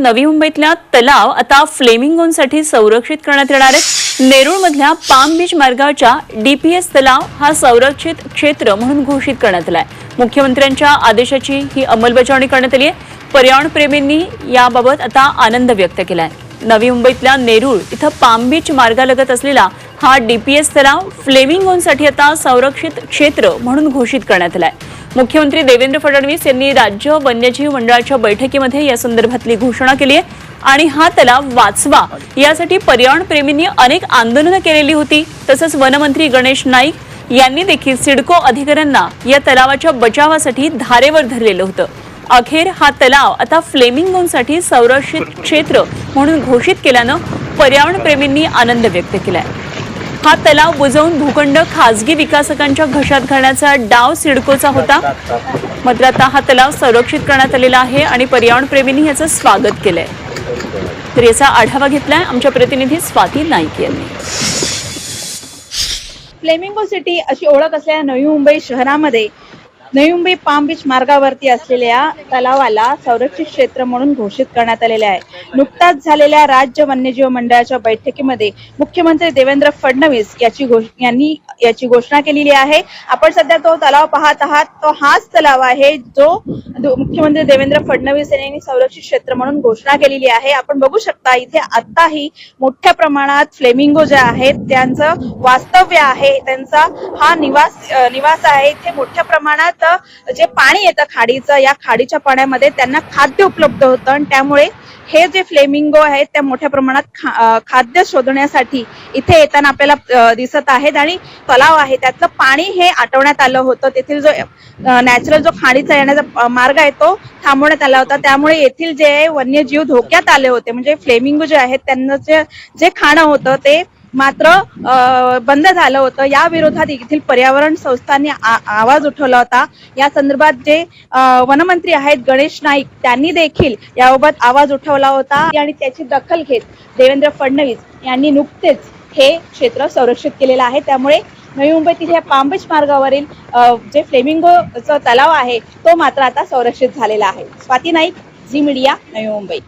नवी मुंबईतल्या तलाव आता फ्लेमिंगोंसाठी संरक्षित करण्यात येणार आहेत. नेरूळमधल्या पाम बीच मार्गाच्या डीपीएस तलाव हा संरक्षित क्षेत्र म्हणून घोषित करण्यात आलाय. मुख्यमंत्र्यांच्या आदेशाची ही अंमलबजावणी करण्यात आली आहे. पर्यावरणप्रेमींनी याबाबत आता आनंद व्यक्त केला आहे नवी मुंबईतल्या नेरूळ इथं पाम बीच मार्गालगत असलेला हा डीपीएस तलाव फ्लेमिंगोंसाठी आता संरक्षित क्षेत्र म्हणून घोषित करण्यात आलाय. मुख्यमंत्री देवेंद्र फडणवीस यांनी राज्य वन्यजीव मंडळाच्या बैठकीमध्ये या संदर्भातली घोषणा केली आहे. आणि हा तलाव वाचवा यासाठी पर्यावरणप्रेमींनी अनेक आंदोलनं केलेली होती. तसंच वनमंत्री गणेश नाईक यांनी देखील सिडको अधिकाऱ्यांना या तलावाच्या बचावासाठी धारेवर धरलेलं होतं. अखेर हा तलाव आता फ्लेमिंगोंसाठी संरक्षित क्षेत्र म्हणून घोषित केल्यानं पर्यावरणप्रेमींनी आनंद व्यक्त केला आहे हा तलाव बुजवून भूखंड खासगी विकासकांच्या घशात घालण्याचा डाव सिडकोचा होता. मात्र आता हा तलाव संरक्षित करण्यात आलेला आहे आणि पर्यावरणप्रेमींनी याचं स्वागत केलंय. तर याचा आढावा घेतलाय आमच्या प्रतिनिधी स्वाती नाईक यांनी. फ्लेमिंगो सिटी अशी ओळख असलेल्या नवी मुंबई शहरामध्ये नवी मुंबई पाम बीच मार्गावरती असलेल्या तलावाला संरक्षित क्षेत्र म्हणून घोषित करण्यात आलेले आहे. नुकताच झालेल्या राज्य वन्यजीव मंडळाच्या बैठकीमध्ये मुख्यमंत्री देवेंद्र फडणवीस याची यांनी याची घोषणा केलेली आहे. आपण सध्या तो तलाव पाहत आहात. तो हाच तलाव आहे जो मुख्यमंत्री देवेंद्र फडणवीस यांनी संरक्षित क्षेत्र म्हणून घोषणा केलेली आहे. आपण बघू शकता इथे आताही मोठ्या प्रमाणात फ्लेमिंगो जे आहेत त्यांचं वास्तव्य आहे. त्यांचा हा निवास निवास आहे. इथे मोठ्या प्रमाणात अ, जे पाणी येतं खाडीचं या खाडीच्या पाण्यामध्ये त्यांना खाद्य उपलब्ध होतं आणि त्यामुळे हे जे फ्लेमिंगो आहेत त्या मोठ्या प्रमाणात खाद्य शोधण्यासाठी इथे येताना आपल्याला दिसत आहेत आणि तलाव आहे. त्यातलं पाणी हे आटवण्यात आलं होतं. तेथील जो नॅचरल जो खाणीचा येण्याचा मार्ग आहे तो थांबवण्यात आला होता. त्यामुळे येथील जे वन्यजीव धोक्यात आले होते. म्हणजे फ्लेमिंगो जे आहेत त्यांना जे जे खाणं होतं ते मात्र बंद झालं होतं. या विरोधात येथील पर्यावरण संस्थांनी आवाज उठवला होता. या संदर्भात जे वनमंत्री आहेत गणेश नाईक त्यांनी देखील याबाबत आवाज उठवला होता आणि त्याची दखल घेत देवेंद्र फडणवीस यांनी नुकतेच हे क्षेत्र संरक्षित केलेलं आहे. त्यामुळे नवी मुंबईतील या पांबच मार्गावरील जे फ्लेमिंगोचा तलाव आहे तो मात्र आता संरक्षित झालेला आहे. Swati Naik Zee media Navi Mumbai.